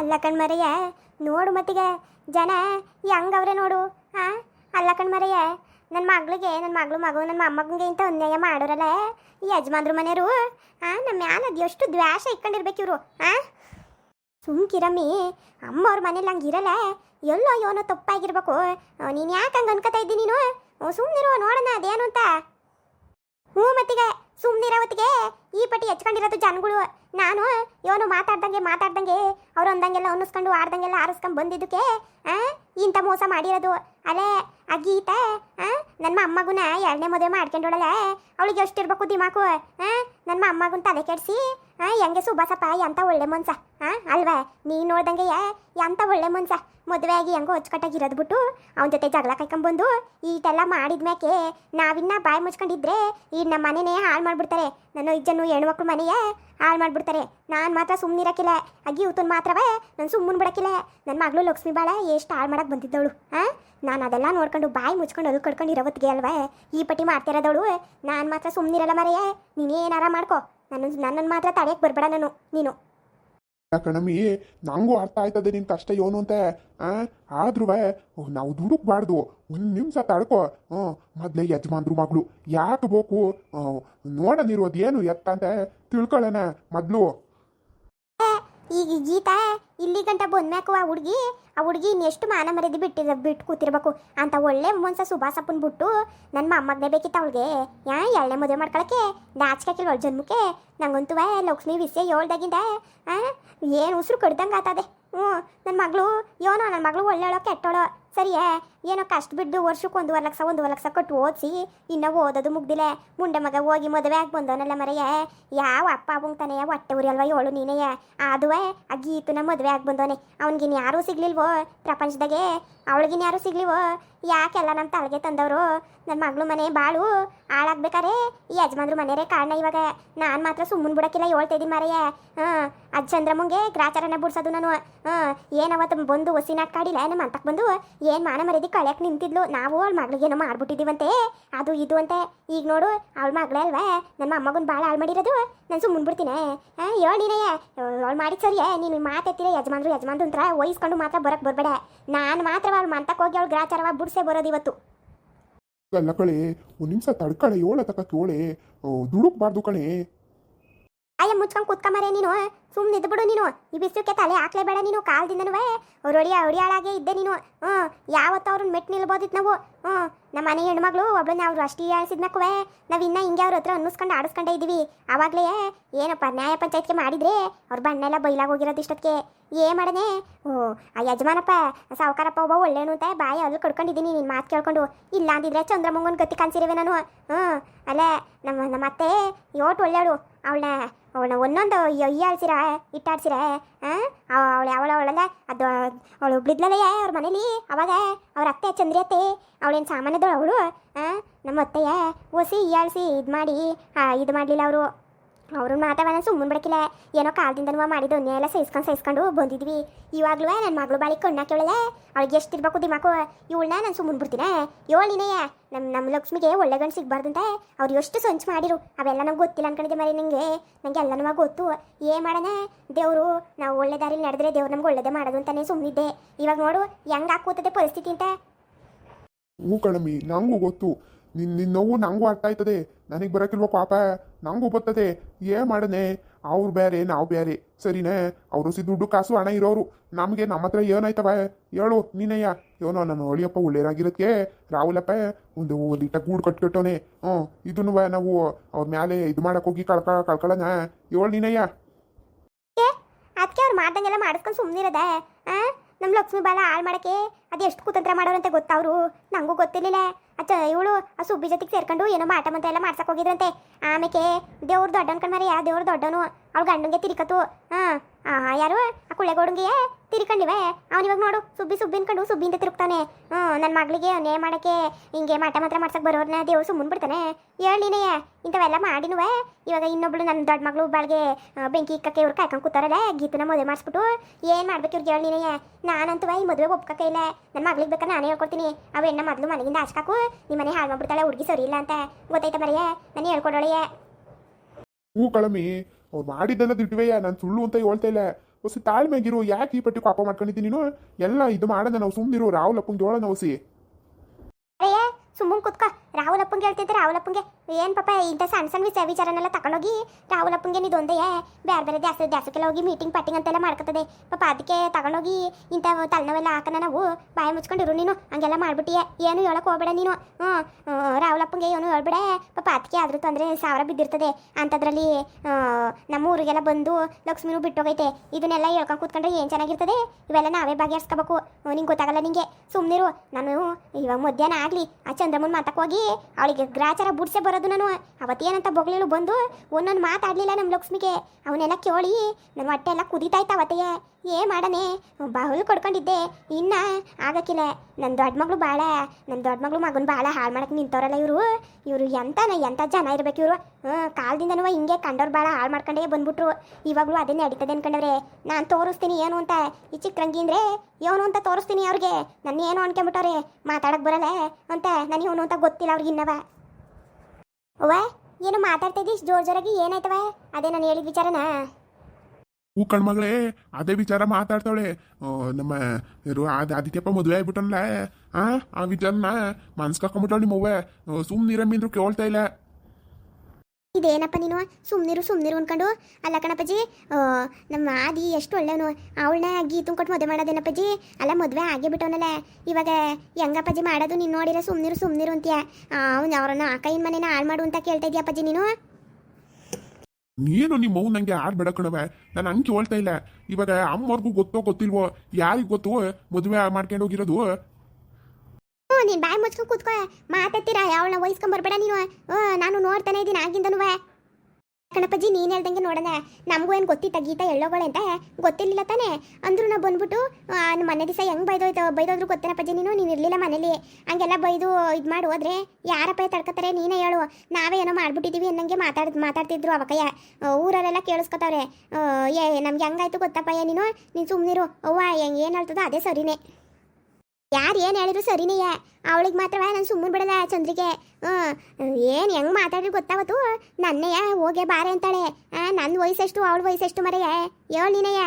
ಅಲ್ಲ ಕಣ್ಮರಯ್ಯ ನೋಡು ಮತ್ತಿಗೆ. ಜನ ಹೆಂಗವ್ರೆ ನೋಡು ಹಾಂ ಅಲ್ಲ ಕಣ್ಮರಯ್ಯ ನನ್ನ ಮಗಳಿಗೆ ನನ್ನ ಮಗಳು ಮಗು ನನ್ನ ಮೊಮ್ಮಗಂಗೆ ಇಂಥ ಅನ್ಯಾಯ ಮಾಡೋರಲ್ಲ? ಈ ಯಜಮಾನ್ರು ಮನೆಯವರು ಹಾಂ ನಮ್ಮ ಮ್ಯಾಲ ಅದು ಎಷ್ಟು ದ್ವೇಷ ಇಕ್ಕೊಂಡಿರ್ಬೇಕು ಇವರು ಹಾ ಸುಮ್ಕಿರಮ್ಮಿ ಅಮ್ಮ ಅವ್ರ ಮನೇಲಿ ಹಂಗೆ ಇರಲ್ಲ? ಎಲ್ಲೋ ಏನೋ ತಪ್ಪಾಗಿರ್ಬೇಕು. ನೀನು ಯಾಕೆ ಹಂಗೆ ಅನ್ಕೋತಾ ಇದ್ದೀನಿ ನೀನು? ಸುಮ್ಮನಿರು ನೋಡೋಣ ಅದೇನು ಅಂತ. ಹ್ಞೂ ಮತ್ತೀಗ. ಸುಮ್ಮನಿರೋವತ್ತಿಗೆ ಈ ಪಟ್ಟಿ ಹೆಚ್ಕೊಂಡಿರೋದು ಜನಗಳು. ನಾನು ಇವನು ಮಾತಾಡ್ದಂಗೆ ಮಾತಾಡ್ದಂಗೆ ಅವ್ರು ಅಂದಂಗೆಲ್ಲ ಅನ್ನಿಸ್ಕೊಂಡು ಆಡ್ದಂಗೆಲ್ಲ ಆರಿಸ್ಕೊಂಡು ಬಂದಿದ್ದಕ್ಕೆ ಇಂಥ ಮೋಸ ಮಾಡಿರೋದು. ಅಲ್ಲೇ ಆ ನನ್ನ ಅಮ್ಮಗುನ ಎರಡನೇ ಮದುವೆ ಮಾಡ್ಕೊಂಡೋಳಲ್ಲ ಅವಳಿಗೆ ಎಷ್ಟಿರ್ಬೇಕು ದಿಮಾಕು ನನ್ನ ಅಮ್ಮಗುನ್ ತಲೆ ಕೆಡಿಸಿ ಆ, ಹೆಂಗೆ ಸುಭಾಸಪ್ಪ, ಎಂತ ಒಳ್ಳೆ ಮನ್ಸ? ಹಾಂ ಅಲ್ವಾ? ನೀ ನೋಡ್ದಂಗೆ ಎಂತ ಒಳ್ಳೆ ಮನ್ಸ? ಮದುವೆ ಆಗಿ ಹೆಂಗೋ ಅಚ್ಚುಕಟ್ಟಾಗಿರೋದು ಬಿಟ್ಟು ಅವನ ಜೊತೆ ಜಗಳ ಕೈಕೊಂಬಂದು ಈಟೆಲ್ಲ ಮಾಡಿದ್ಮ್ಯಾಕೆ ನಾವಿನ್ನ ಬಾಯಿ ಮುಚ್ಕೊಂಡಿದ್ರೆ ಈ ನಮ್ಮ ಮನೆನೇ ಹಾಳು ಮಾಡ್ಬಿಡ್ತಾರೆ. ನನ್ನ ಇಜ್ಜನ್ನು ಹೆಣ್ಮಕ್ಳು ಮನೆಯೇ ಹಾಳು ಮಾಡ್ಬಿಡ್ತಾರೆ. ನಾನು ಮಾತ್ರ ಸುಮ್ಮನಿರಕ್ಕಿಲ್ಲ ಅಗಿ ಇವತ್ತನ್ ಮಾತ್ರವೇ ನಾನು ಸುಮ್ಮನೆ ಬಿಡಕ್ಕಿಲ್ಲ. ನನ್ನ ಮಗಳು ಲಕ್ಷ್ಮಿ ಬಾಳ ಎಷ್ಟು ಹಾಳು ಮಾಡಕ್ಕೆ ಬಂದಿದ್ದವಳು. ಆ, ನಾನು ಅದೆಲ್ಲ ನೋಡ್ಕೊಂಡು ಬಾಯಿ ಮುಚ್ಕೊಂಡು ಅದು ಕಡ್ಕೊಂಡು ಇರೋವತ್ತಿಗೆ ಅಲ್ವೇ? ಈ ಪಟ್ಟಿ ಮಾಡ್ತಿರೋದವಳು. ನಾನು ಮಾತ್ರ ಸುಮ್ಮನಿರಲ್ಲ ಮರೆಯೇ. ನೀನೇನಾರ ಮಾಡ್ಕೊ. ನನ್ನ ನನ್ನನ್ನು ಮಾತ್ರ ತಡೆಯಕ್ಕೆ ಬರಬೇಡ ನಾನು, ನೀನು. ಕಣಮಿ ನಂಗೂ ಅರ್ಥ ಆಯ್ತದೆ ನಿನ್ ಕಷ್ಟ ಏನು ಅಂತ. ಆದ್ರೂ ನಾವು ದುಡುಕ್ಬಾರ್ದು. ಒಂದು ನಿಮಿಷ ತಡ್ಕೊ. ಹ್ಞೂ ಮೊದ್ಲೇ ಯಜಮಾನ್ರು ಮಗಳು. ಯಾಕೆ ಬೇಕು? ನೋಡದಿರೋದು ಏನು ಎತ್ತ ಅಂತ ತಿಳ್ಕೊಳ್ಳೋಣ ಮೊದ್ಲು. ಈಗ ಗೀತ ಇಲ್ಲಿ ಗಂಟ ಬಂದ್ಮ್ಯಾಕು ಆ ಹುಡುಗಿ? ಆ ಹುಡುಗಿ ಇನ್ನೆಷ್ಟು ಮಾನ ಮರ್ಯಾದೆ ಬಿಟ್ಟಿದ ಬಿಟ್ಟು ಕೂತಿರ್ಬೇಕು. ಅಂತ ಒಳ್ಳೆ ಮನ್ಸ ಸುಭಾಸಪ್ಪನ್ ಬಿಟ್ಟು ನನ್ನ ಮೊಮ್ಮಗನೇ ಬೇಕಿತ್ತು ಅವಳಿಗೆ? ಯಾ ಎಳ್ಳೆ ಮದುವೆ ಮಾಡ್ಕೊಳಕ್ಕೆ? ನಾಚಿಕೆ ಅವಳ ಜನ್ಮಕ್ಕೆ? ನಂಗಂತೂ ಲಕ್ಷ್ಮಿ ವಿಷಯ ಹೇಳ್ದಾಗಿಂದ ಆ? ಏನು ಉಸಿರು ಕಡ್ದಂಗೆ ಆತದೆ ಹ್ಞೂ ನನ್ನ ಮಗಳು ಏನೋ ನನ್ನ ಮಗಳು ಒಳ್ಳೆಯಳೋ ಕೆಟ್ಟೋಳೋ. ಸರಿಯೇ? ಏನೋ ಕಷ್ಟ ಬಿದ್ದು ವರ್ಷಕ್ಕೆ ಒಂದೂವರೆ ಲಕ್ಷ ಒಂದೂವರೆ ಲಕ್ಷ ಕೊಟ್ಟು ಓದಿಸಿ ಇನ್ನೂ ಓದೋದು ಮುಗ್ದಿಲ್ಲ. ಮುಂಡೆ ಮಗ ಹೋಗಿ ಮದುವೆ ಆಗಿ ಬಂದವನಲ್ಲ ಮರೆಯ. ಯಾವ ಅಪ್ಪ ಅವಂಗ್ತಾನೆ ಹೊಟ್ಟೆ ಉರಿ ಅಲ್ವಾ ಏಳು ನೀನೆಯ ಆದುವೆ ಆ ಗೀತನ ಮದುವೆ ಆಗಿ ಬಂದವನೆ. ಅವ್ನಿಗಿನ್ ಯಾರೂ ಸಿಗ್ಲಿಲ್ವೋ ಪ್ರಪಂಚದಾಗೆ? ಅವಳಿಗಿನ್ ಯಾರೂ ಸಿಗ್ಲಿವೋ ಯಾಕೆಲ್ಲ ನಮ್ಮ ತಲೆಗೆ ತಂದವರು? ನನ್ನ ಮಗಳು ಮನೆ ಬಾಳು ಹಾಳಾಗ್ಬೇಕಾರೆ? ಈ ಯಜಮಾನ್ರು ಮನೆಯರೇ ಕಾರಣ ಇವಾಗ. ನಾನು ಮಾತ್ರ ಸುಮ್ಮನೆ ಬಿಡೋಕ್ಕಿಲ್ಲ ಹೇಳ್ತಾ ಇದ್ದೀನಿ ಮಾರಯ್ಯ ಹಾಂ ಅದು ಮುಂಗೆ ಗ್ರಾಚಾರನ ಬಿಡ್ಸೋದು ನಾನು. ಹಾಂ, ಏನವತ್ತು ಬಂದು ಹೊಸಿನ ಕಾಡಿಲ್ಲ ನಮ್ಮ ಅಂತಕ್ಕೆ ಬಂದು ಏನು ಮಾನ ಮರ್ಯಾದೆ ಕಳ್ಯಕ್ಕೆ ನಿಂತಿದ್ಲು. ನಾವು ಅವಳ ಏನೋ ಮಾಡ್ಬಿಟ್ಟಿದ್ದೀವಂತೆ ಅದು ಇದು ಅಂತೆ. ಈಗ ನೋಡು, ಅವಳ ಮಗಳೇ ಅಲ್ವಾ? ನನ್ನ ಅಮ್ಮಗನ್ ಭಾಳ ಹಾಳು ಮಾಡಿರೋದು. ನಾನು ಸುಮ್ಮನೆ ಬಿಡ್ತೀನಿ ಹಾಂ ಹೇಳಿನೇ ಅವಳು ಮಾಡಿದ್ ಸರಿಯೇ? ನೀನು ಮಾತೆತ್ತಿರ ಯಜಮಾನ್ರು ಯಜಮಾನ್ರು ಅಂತ ವಹಿಸ್ಕೊಂಡು ಮಾತ್ರ ಬರೋಕ್ಕೆ ಬರಬೇಡ. ನಾನು ಮಾತ್ರ ಅವ್ಳು ಮಂತಕ್ಕೆ ಹೋಗಿ ಅವ್ಳು ಗ್ರಾಚಾರವ ಬಿಡಿಸೇ ಬರೋದು ಇವತ್ತು. ಕಳೆ ಒಂದು ನಿಮಿಷ ತಡ್ಕಳೆ ಏಳ ತಕ್ಕ ಕೇಳೆ ದುಡುಕ್ಬಾರ್ದು ಕಣೆ. ಅಯ್ಯ ಮುಚ್ಕೊಂಡು ಕುತ್ಕೊಂಬರೆ ನೀನು. ಸುಮ್ಮನೆ ಇದ್ಬಿಡು ನೀನು. ಈ ಬಿಸಿಲಕ್ಕೆ ತಲೆ ಹಾಕ್ಲೇಬೇಡ ನೀನು. ಕಾಲದಿಂದನೂ ರೊಡಿಯ ಒಡಿಯಾಳಾಗೆ ಇದ್ದೆ ನೀನು. ಹ್ಞೂ. ಯಾವತ್ತು ಅವ್ರನ್ನ ಮೆಟ್ಟು ನಿಲ್ಬೋದಿತ್ತು ನಾವು. ಹ್ಞೂ. ನಮ್ಮ ಮನೆ ಹೆಣ್ಮಗಳು ಒಬ್ಬಳನ್ನ ಅವ್ರು ಅಷ್ಟು ಹೇಳ್ಸಿದ್ನಕ್ಕುವೆ ನಾವು ಇನ್ನೂ ಹಿಂಗೆ ಅವ್ರ ಹತ್ರ ಅನ್ನಿಸ್ಕೊಂಡು ಆಡಿಸ್ಕೊಂಡೇ ಇದ್ದೀವಿ. ಆವಾಗಲೇ ಏನಪ್ಪ ನ್ಯಾಯ ಪಂಚಾಯತ್ಗೆ ಮಾಡಿದ್ರೆ ಅವ್ರ ಬಣ್ಣೆಲ್ಲ ಬೈಲಾಗೋಗಿರೋದು ಇಷ್ಟೊತ್ತಿಗೆ ಏ ಮಾಡನೆ? ಓ ಆ ಯಜಮಾನಪ್ಪ, ಸಾವುಕಾರಪ್ಪ ಒಬ್ಬ ಒಳ್ಳೇನು ಅಂತ ಬಾಯಿ ಅಲ್ಲಿ ಕಡ್ಕೊಂಡಿದ್ದೀನಿ ನೀನು ಮಾತು ಕೇಳ್ಕೊಂಡು. ಇಲ್ಲ ಅಂದಿದ್ರೆ ಚಂದ್ರಮಂಗನ ಗತಿ ಕಾಣಿಸಿರುವೆ ನಾನು. ಹ್ಞೂ. ಅಲ್ಲೇ ನಮ್ಮ ನಮ್ಮ ಅತ್ತೆ ಯೋಟ್ ಒಳ್ಳೆಯವಳು ಅವಳನ್ನ ಅವಳನ್ನ ಒಂದೊಂದು ಅಯ್ಯಾಳ್ಸಿರ, ಇಟ್ಟಾಡ್ಸಿರ ಅವಳು, ಅವಳ ಅವಳಲ್ಲ ಅದು, ಅವಳು ಒಬ್ಳಿದ್ಲಲ್ಲ ಅವ್ರ ಮನೇಲಿ ಅವಾಗ ಅವ್ರ ಅತ್ತೆ, ಚಂದ್ರಿ ಅತ್ತೆ, ಅವಳೇನು ಸಾಮಾನ್ಯದವಳು, ಅವಳು ನಮ್ಮ ಅತ್ತೆಯ ಓಸಿ ಇಯಾಳ್ಸಿ ಇದು ಮಾಡಿ ಇದು ಮಾಡಲಿಲ್ಲ ಅವರು. ಅವ್ರನ್ನ ಬಂದ ಸುಮ್ಮನೆ ಬಿಡಕಿಲ್ಲ. ಏನೋ ಕಾಲದಿಂದನೂ ಮಾಡಿದ್ದು ಎಲ್ಲ ಸೈಸ್ಕೊಂಡು ಸೈಸ್ಕೊಂಡು ಬಂದಿದ್ವಿ. ಇವಾಗ್ಲೂ ನನ್ನ ಮಗಳು ಬಾಳಿ ಕಣ್ಣ ಅವಳಿಗೆ ಎಷ್ಟು ಇರ್ಬೇಕು ದಿಮಾಕು. ಇವಳನ್ನ ನಾನು ಸುಮ್ಮನೆ ಬಿಡ್ತೀನಿ? ಏಳಿನೇಯ ನಮ್ಮ ನಮ್ಮ ಲಕ್ಷ್ಮಿಗೆ ಒಳ್ಳೆ ಗಂಡು ಸಿಗ್ಬಾರ್ದಂತೆ. ಅವ್ರು ಎಷ್ಟು ಸಂಚು ಮಾಡಿರು. ಅವೆಲ್ಲ ನಂಗೆ ಗೊತ್ತಿಲ್ಲ ಅನ್ಕೊಂಡಿದ್ದೆ ಮರಿ ನನಗೆ ನನಗೆ ಎಲ್ಲನೂ ಗೊತ್ತು. ಏ ಮಾಡೋಣ? ದೇವರು, ನಾವು ಒಳ್ಳೆ ದಾರಿಲಿ ನಡೆದ್ರೆ ದೇವ್ರು ನಮ್ಗೆ ಒಳ್ಳೇದೇ ಮಾಡೋದು ಅಂತಾನೆ ಸುಮ್ಮನಿದ್ದೆ ಇವಾಗ ನೋಡು, ಹೆಂಗೆ ಹಾಕೂತದೆ ಪರಿಸ್ಥಿತಿ ಅಂತ. ಹ್ಞೂ ಕಣಮಿ ನಂಗೂ ಗೊತ್ತು. ನಿನ್ ನಿನ್ನ ನೋವು ನಂಗೂ ಅರ್ಥ ಆಯ್ತದೆ. ನನಗೆ ಬರೋಕಿಲ್ವ ಪಾಪ. ನಂಗೂ ಬರ್ತದೆ. ಏ ಮಾಡನೆ? ಅವ್ರು ಬೇರೆ ನಾವು ಬೇರೆ ಸರಿನೇ? ಅವರು ಸಿ ದುಡ್ಡು ಕಾಸು, ಹಣ ಇರೋರು. ನಮಗೆ ನಮ್ಮ ಹತ್ರ ಏನಾಯ್ತವ? ಹೇಳು, ನೀನಯ್ಯ. ಏನೋ ನಾನು ಹೊಳಿಯಪ್ಪ ಒಳ್ಳೇರಾಗಿರೋದಕ್ಕೆ ರಾಹುಲಪ್ಪ ಒಂದು ಇಟ್ಟ ಗೂಡು ಕಟ್ಕೊಟ್ಟವನೆ ಹ್ಞೂ ಇದನ್ನು ನಾವು ಅವ್ರ ಮೇಲೆ ಇದು ಮಾಡಕ್ ಹೋಗಿ ಕಳ್ಕ, ಕಳ್ಕೊಳ್ಳೋಣ. ಹೇಳು ನೀನಯ್ಯ. ಅದಕ್ಕೆ ಅವ್ರು ಮಾಡ್ದಂಗೆಲ್ಲ ಮಾಡಿಸ್ಕೊಂಡು ಸುಮ್ಮನಿರದ ನಮ್ಮ ಲಕ್ಷ್ಮಿ ಬಾಲ ಹಾಳು ಮಾಡೋಕ್ಕೆ ಅದು ಎಷ್ಟು ಕುತಂತ್ರ ಮಾಡೋರಂತೆ ಗೊತ್ತಾವ್ರು ನಂಗೂ ಗೊತ್ತಿರಲಿಲ್ಲ. ಅಚ್ಚ, ಇವಳು ಆ ಸುಬ್ಬಿ ಜೊತೆಗೆ ಸೇರ್ಕೊಂಡು ಏನೋ ಮಾಟ ಮಂತ್ರ ಎಲ್ಲ ಮಾಡ್ಸಕ್ಕೆ ಹೋಗಿದ್ರಂತೆ. ಆಮೇಲೆ ದೇವ್ರು ದೊಡ್ಡನ್ ಕಣ್ಮರಿ ಯಾ ದೇವ್ರು ದೊಡ್ಡನು. ಅವ್ಳು ಗಂಡಂಗೆ ತಿರ್ಕತ್ತು. ಹಾಂ ಯಾರು? ಆ ಕುಳ್ಳೆಗೋಡಂಗೆ ತಿರ್ಕೊಂಡಿವೆ. ಇವಾಗ ನೋಡು, ಸುಬ್ಬಿ ಸುಬ್ಬಿ ಕಂಡು ಸುಬ್ಬಿಂದ ತಿರುಗ್ತಾನೆ. ಹ್ಞೂ ನನ್ನ ಮಗಳಿಗೆ ನೇ ಮಾಡೋಕ್ಕೆ ಹಿಂಗೆ ಮಾಟ ಮಾತ್ರ ಮಾಡ್ಸಕ್ಕೆ ಬರೋರ್ನ ದೇವ್ರು ಸುಮ್ಮನೆ ಬಿಡ್ತಾನೆ. ಹೇಳಿನೇ ಇಂಥವೆಲ್ಲ ಮಾಡಿನುವೆ. ಇವಾಗ ಇನ್ನೊಬ್ಳು ನನ್ನ ದೊಡ್ಡ ಮಗಳು ಬಾಳ್ಗೆ ಬೆಂಕಿ ಇಕ್ಕಕ್ಕೆ ಇವ್ರು ಕಾಯ್ಕೊಂಡು ಕೂತಾರಲ್ಲ, ಗೀತನ ಮದುವೆ ಮಾಡಿಸ್ಬಿಟ್ಟು, ಏನು ಮಾಡ್ಬೇಕು ಇವ್ರಿಗೆ ಹೇಳಿನೇ ನಾನಂತೂ ಈ ಮದುವೆ ಒಪ್ಕಕ್ಕೆ ಇಲ್ಲ. ನನ್ನ ಮಗಳಿಗೆ ಬೇಕಾದ್ರೆ ನಾನೇ ಹೇಳ್ಕೊಡ್ತೀನಿ. ಅವ ಹೆಣ್ಣ ಮೊದಲು ಮನೆಯಿಂದ ಆಚ್ಕಾಕು ನಿಮ್ಮ ಮನೆ ಹಾಳು ಮಾಡ್ಬಿಡ್ತಾಳೆ ಹುಡುಗಿ ಸರಿ ಇಲ್ಲ ಅಂತ. ಗೊತ್ತಾಯ್ತಾ ಮರಿಯೇ? ನಾನು ಹೇಳ್ಕೊಡೋಳೆಯೇ? ಹೂ ಕಳಮಿ ಅವ್ರು ಮಾಡಿದ್ದೆಲ್ಲ ದಿಟ್ವೆಯ ನಾನು ಸುಳ್ಳು ಅಂತ ಹೇಳ್ತಾ ಇಲ್ಲ. ಹೊಸ ತಾಳ್ಮೆಗಿರು ಯಾಕೆ ಈ ಪಟ್ಟಿ ಪಾಪ ಮಾಡ್ಕೊಂಡಿದ್ದೀನಿ ನೀನು? ಎಲ್ಲ ಇದು ಮಾಡದ ನಾವು ಸುಮ್ಮನಿರು ರಾಹುಲಪ್ಪಂಗೆ ಹೇಳೋಣ ಹೊಸಿ ಸುಮ್ಮನೆ ಕುತ್ಕೋ. ರಾಹುಲಪ್ಪಂಗೆ ಹೇಳ್ತಿದ್ದೆ, ರಾಹುಲಪ್ಪಂಗೆ, ಏನು ಪಾಪ, ಇಂಥ ಸಣ್ಣ ಸಣ್ಣ ವಿಚಾರ ವಿಚಾರನೆಲ್ಲ ತಗೊಂಡೋಗಿ ರಾಹುಲಪ್ಪಂಗೆ ಇದೊಂದೇ ಬೇರೆ ಬೇರೆ ದ್ಯಾಸ ದ್ಯಾಸಕ್ಕೆಲ್ಲ ಹೋಗಿ ಮೀಟಿಂಗ್ ಪಾರ್ಟಿಂಗ್ ಅಂತೆಲ್ಲ ಮಾಡ್ಕೊತದೆ ಪಾಪ ಅದಕ್ಕೆ ತಗೊಂಡೋಗಿ ಇಂಥ ತಲೆನೋವೆಲ್ಲ ಹಾಕನ ನಾವು ಬಾಯಿ ಮುಚ್ಕೊಂಡಿರು ನೀನು, ಹಂಗೆಲ್ಲ ಮಾಡ್ಬಿಟ್ಟಿಯೆ. ಏನು ಹೇಳಕ್ಕೆ ಹೋಗ್ಬೇಡ ನೀನು. ಹ್ಞೂ ರಾಹುಲಪ್ಪಂಗೆ ಏನು ಹೇಳ್ಬೇಡ. ಪಾಪ ಅದಕ್ಕೆ ಆದ್ರೂ ತೊಂದರೆ ಸಾವಿರ ಬಿದ್ದಿರ್ತದೆ. ಅಂಥದ್ರಲ್ಲಿ ನಮ್ಮ ಊರಿಗೆಲ್ಲ ಬಂದು ಲಕ್ಷ್ಮಿನೂ ಬಿಟ್ಟೋಗೈತೆ. ಇದನ್ನೆಲ್ಲ ಹೇಳ್ಕೊಂಡು ಕೂತ್ಕೊಂಡ್ರೆ ಏನು ಚೆನ್ನಾಗಿರ್ತದೆ? ಇವೆಲ್ಲ ನಾವೇ ಬಗೆಹರಿಸ್ಕೋಬೇಕು. ನಿಂಗೆ ಗೊತ್ತಾಗಲ್ಲ ನಿಂಗೆ. ಸುಮ್ಮನಿರು ನಾನು ಇವಾಗ ಮಧ್ಯಾಹ್ನ ಆಗಲಿ, ಆ ಚಂದ್ರಮ್ಮನ ಮಾತಕ್ಕೆ ಹೋಗಿ ಅವಳಿಗೆ ಗ್ರಾಚಾರ ಬುಡ್ಸೆ ಬರೋದು ನಾನು. ಅವತ್ತೇನಂತ ಬೊಗಳಿಳು ಬಂದು ಒಂದೊಂದು ಮಾತಾಡಲಿಲ್ಲ ನಮ್ಮ ಲಕ್ಷ್ಮಿಗೆ. ಅವನ್ನೆಲ್ಲ ಕೇಳಿ ನನ್ನ ಹೊಟ್ಟೆ ಎಲ್ಲ ಕುದೀತಾಯ್ತು ಅವತ್ತೆಯ ಏ ಮಾಡನೆ, ಬಾಹುಲ್ ಕೊಡ್ಕೊಂಡಿದ್ದೆ. ಇನ್ನ ಆಗಕ್ಕಿಲ್ಲ. ನನ್ನ ದೊಡ್ಡ ಮಗಳು ಭಾಳ ನನ್ನ ದೊಡ್ಡ ಮಗಳು ಮಗನ ಭಾಳ ಹಾಳು ಮಾಡಕ್ಕೆ ನಿಂತವರಲ್ಲ ಇವರು. ಇವರು ಎಂತನ ಎಂಥ ಜನ ಇರ್ಬೇಕು ಇವರು. ಕಾಲದಿಂದನೂ ಹಿಂಗೆ ಕಂಡವ್ರು ಭಾಳ ಹಾಳು ಮಾಡ್ಕೊಂಡೇ ಬಂದ್ಬಿಟ್ರು. ಇವಾಗಲೂ ಅದೇ ನಡೀತದೆ ಅನ್ಕೊಂಡವ್ರೆ. ನಾನು ತೋರಿಸ್ತೀನಿ ಏನು ಅಂತ. ಈ ಚಿಕ್ಕರಂಗಿ ಅಂದರೆ ಇವನು ಅಂತ ತೋರಿಸ್ತೀನಿ ಅವ್ರಿಗೆ. ನನ್ನ ಏನು ಅನ್ಕೊಂಬಿಟ್ಟವ್ರೆ ಮಾತಾಡಕ್ಕೆ ಬರಲ್ಲ ಅಂತ ನಾನು ಇವನು ಅಂತ ಗೊತ್ತಿಲ್ಲ. ಅವ್ರಿಗೆ ಇನ್ನವ? ಅವ್ವ, ಏನು ಮಾತಾಡ್ತಾ ಇದ್ದೀವಿ ಜೋರ್ ಜೋರಾಗಿ ಏನಾಯ್ತವ? ಅದೇ ನಾನು ಹೇಳಿದ ವಿಚಾರನಾ. ಹೂ ಕಣ್ಮಗಳೇ, ಅದೇ ವಿಚಾರ ಮಾತಾಡ್ತಾವಳೆ. ನಮ್ಮ ಆದಿತ್ಯಪ್ಪ ಮದುವೆ ಆಗ್ಬಿಟ್ಟನಲ್ಲ? ಆ ಆ ವಿಚಾರನ ಮನ್ಸ್ ನಿಮ್ಮವ್ವ. ನಿಮ್ಮವ್ವೆ ಸುಮ್ಮನಿರಮ್ಮಿಂದ್ರು ಕೇಳ್ತಾ ಇಲ್ಲ. ಇದೇನಪ್ಪ ನೀನು? ಸುಮ್ನಿರು ಸುಮ್ನಿರು ಅನ್ಕೊಂಡು. ಅಲ್ಲ ಕಣಪ್ಪಜಿ ನಮ್ಮ ಆದಿ ಎಷ್ಟು ಒಳ್ಳೆಯವನು. ಅವಳನ್ನ ಆಗಿ ಕೊಟ್ಟು ಮದುವೆ ಮಾಡೋದೇನಪ್ಪಜಿ? ಅಲ್ಲ ಮದುವೆ ಆಗೇ ಬಿಟ್ಟವನಲ್ಲ ಇವಾಗ ಹೆಂಗಪ್ಪಾಜಿ ಮಾಡೋದು ನೀನು ನೋಡಿರ ಸುಮ್ನಿರು ಸುಮ್ನಿರು ಅಂತೀಯ. ಅವ್ನು ಅವ್ರನ್ನ ಆ ಕೈನ ಮನೇನ ಹಾಳು ಮಾಡು ಅಂತ ಕೇಳ್ತಾ ನೀನು? ನೀನು ನಿಮ್ಮ ನಂಗೆ ನಂಗೆ ಆಡ್ಬೇಡ ಕಣವೆ ನಾನು ಹಂಗೆ ಕೇಳ್ತಾ ಇಲ್ಲ. ಇವಾಗ ಅಮ್ಮವ್ರಿಗೂ ಗೊತ್ತೋ ಗೊತ್ತಿಲ್ವೋ? ಯಾರಿಗೆ ಗೊತ್ತು? ಮದುವೆ ಮಾಡ್ಕೊಂಡು ಹೋಗಿರೋದು? ನೀನು ಬಾಯಿ ಮುಚ್ಕೊಂಡು ಕೂತ್ಕೋ. ಮಾತಾಡ್ತೀರಾ? ಅವಳನ್ನ ವಹಿಸ್ಕೊಂಬರ್ಬೇಡ ನೀನು. ನಾನು ನೋಡ್ತಾನೆ ಇದ್ದೀನಿ ಆಗಿಂದನೂ. ಕಣಪ್ಪಾಜಿ, ನೀನು ಹೇಳ್ದಂಗೆ ನೋಡೋಣ. ನಮಗೂ ಏನು ಗೊತ್ತಿತ್ತ ಗೀತಾ ಎಳ್ಳೋಗಳೆ ಅಂತ? ಗೊತ್ತಿರಲಿಲ್ಲ ತಾನೆ. ಅಂದ್ರೂ ನಾವು ಬಂದ್ಬಿಟ್ಟು ಮನೆ ದಿವಸ ಹೆಂಗೆ ಬೈದೋಯ್ತು? ಬೈದೋದ್ರು ಗೊತ್ತೇನಪ್ಪಜ್ಜಿ ನೀನು? ನೀನು ಇರಲಿಲ್ಲ ಮನೇಲಿ. ಹಂಗೆಲ್ಲ ಬೈದು ಇದು ಮಾಡಿ ಹೋದ್ರೆ ಯಾರಪ್ಪ ತಡ್ಕೊತಾರೆ? ನೀನೇ ಹೇಳು. ನಾವೇ ಏನೋ ಮಾಡ್ಬಿಟ್ಟಿದ್ದೀವಿ ಅನ್ನಂಗೆ ಮಾತಾಡ್, ಮಾತಾಡ್ತಿದ್ರು ಅವಕಯ್ಯ. ಊರಲ್ಲೆಲ್ಲ ಕೇಳಿಸ್ಕೊತಾವ್ರೆ. ಏ, ನಮ್ಗೆ ಹೆಂಗಾಯ್ತು ಗೊತ್ತಪ್ಪಯ್ಯ ನೀನು? ನೀನು ಸುಮ್ಮನಿರು ಅವ್ವ ಹೆಂಗೆ ಏನು ಹೇಳ್ತದೋ ಅದೇ ಸರಿನೇ. ಯಾರು ಏನು ಹೇಳಿದ್ರು ಸರಿನೇ ಅವಳಿಗೆ ಮಾತ್ರವ ನಾನು ಸುಮ್ಮನೆ ಬಿಡಲ್ಲ ಚಂದ್ರಿಗೆ. ಏನು ಹೆಂಗೆ ಮಾತಾಡ್ರಿ ಗೊತ್ತಾವತ್ತು? ನನ್ನೆಯ ಹೋಗೆ ಬಾರೆ ಅಂತಾಳೆ. ನನ್ನ ವಯಸ್ಸೆಷ್ಟು ಅವಳ ವಯಸ್ಸೆಷ್ಟು ಮರೆಯ? ಹೇಳು ನೀನಯ್ಯ.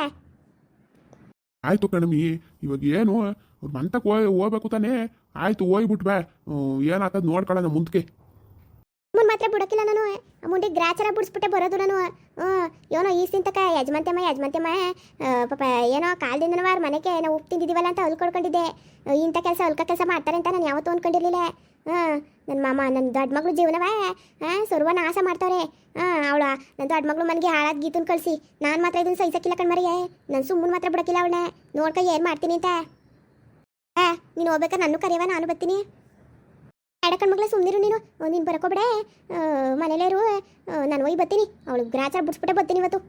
ಆಯ್ತು ಕಣಮಿ ಇವಾಗ ಏನು? ಅವ್ರ ಮಂತಕ್ಕೆ ಹೋಯ್ ಹೋಗ್ಬೇಕು ತಾನೇ? ಆಯ್ತು ಹೋಗ್ಬಿಟ್ಬೆ ಏನಾಗ್ತದ ನೋಡ್ಕೊಳ್ಳೋಣ ಮುಂದಕ್ಕೆ ಮುಂದೆ ಮಾತ್ರ ಬಿಡೋಕಿಲ್ಲ ನಾನು. ಮುಂದೆ ಗ್ರಾಚಾರ ಬಿಡಿಸ್ಬಿಟ್ಟೆ ಬರೋದು ನಾನು. ಏನೋ ಈ ಯಜಮಾನ್ತಮ್ಮ ಯಜಮಂತೆಮ್ಮ ಆ, ಪಾಪ ಏನೋ ಕಾಲದಿಂದ ಅವ್ರ ಮನೆಗೆ ನಾವು ಉಪ್ಪು ತಿಂದಿದ್ದೀವಲ್ಲ ಅಂತ ಅಲ್ಕೊಡ್ಕೊಂಡಿದ್ದೆ ಆ, ಇಂಥ ಕೆಲಸ ಹೊಲ್ಕ ಕೆಲಸ ಮಾಡ್ತಾರೆ ಅಂತ ನಾನು ಯಾವತ್ತೂ ಅಂದ್ಕೊಂಡಿರಲಿಲ್ಲ ಹಾಂ ನನ್ನ ಮಾಮ ನನ್ನ ದೊಡ್ಡ ಮಗಳು ಜೀವನವ? ಹಾಂ ಸರ್ವನಾಶ ಮಾಡ್ತಾವ್ರೆ. ಹಾಂ ಅವಳ ನನ್ನ ದೊಡ್ಡ ಮಗಳು ಮನೆಗೆ ಹಾಳಾದ ಗೀತನ್ ಕಳಿಸಿ. ನಾನು ಮಾತ್ರ ಇದನ್ನು ಸಹಿಸಕ್ಕಿಲ್ಲ ಕಣ್ಮರಿಯೇ. ನಾನು ಸುಮ್ಮನೆ ಮಾತ್ರ ಬಿಡೋಕ್ಕಿಲ್ಲ ಅವಳನ್ನ. ನೋಡ್ಕ ಏನು ಮಾಡ್ತೀನಿ ಅಂತ. ಹಾಂ ನೀನು ಹೋಗ್ಬೇಕಾದ್ರೆ ನಾನು ಕರೆಯವ ನಾನು ಬರ್ತೀನಿ. ಎಡಕಣ್ ಮಗಳ ಸುಮ್ಮನಿರು ನೀನು. ನೀನು ಬರಕೋಬೇಡ ಮನೇಲೇರು ನಾನು ಹೋಗಿ ಬರ್ತೀನಿ. ಅವಳು ಗ್ರಾಚ ಬಿಡ್ಸ್ಬಿಟ್ಟೆ ಬರ್ತೀನಿ ಇವತ್ತು.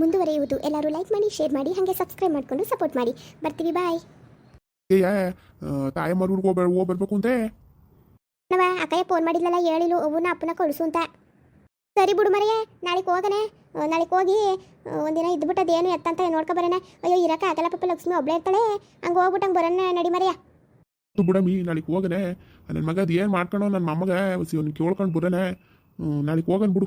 ಮುಂದುವರಿಯುವುದು. ಎಲ್ಲರೂ ಲೈಕ್ ಮಾಡಿ ಶೇರ್ ಮಾಡಿ ಹಾಗೆ ಸಬ್ಸ್ಕ್ರೈಬ್ ಮಾಡಿಕೊಂಡು ಸಪೋರ್ಟ್ ಮಾಡಿ. ಬರ್ತೀವಿ ಬಾಯ್ ತಾಯಿ ಮರ್ಗುಡ್ಗೆ ಹೋಗಿ ಬರ್ಬೇಕು ಅಂತೆ. ನವ ಅಕ್ಕಯ್ಯ ಫೋನ್ ಮಾಡಿದ್ಲಲ್ಲ ಹೇಳಿಲು ಅವನ್ನ ಅಪ್ಪನ ಕಳಿಸು ಅಂತ. ಸರಿ ಬಿಡು ಮರೆಯೇ ನಾಳೆಗೆ ಹೋಗನೆ. ನಾಳೆಗೆ ಹೋಗಿ ಒಂದಿನ ಇದ್ಬಿಟ್ಟು ಅದೇನು ಎತ್ತಂತ ನೋಡ್ಕೊ ಬರೋಣ ಅಯ್ಯೋ ಇರಕ್ಕೆ ಆಗಲ್ಲ ಪಾಪ ಲಕ್ಷ್ಮಿ ಒಬ್ಳೆ ಇರ್ತಾಳೆ. ಹಂಗೆ ಹೋಗ್ಬಿಟ್ಟು ಹಂಗೆ ಬರೋಣ ನಡಿ ಮರೆಯ. ಬಿಡಮಿ ನಾಳೆಗೆ ಹೋಗನೆ. ನನ್ನ ಮಗ ಅದು ಏನು ಮಾಡ್ಕೊಳೋ ನನ್ನ ಮೊಮ್ಮಗ ಇವನು ಕೇಳ್ಕೊಂಡು ಬಿಡನೆ. ನಾಳೆಗೆ ಹೋಗನ್ ಬಿಡು.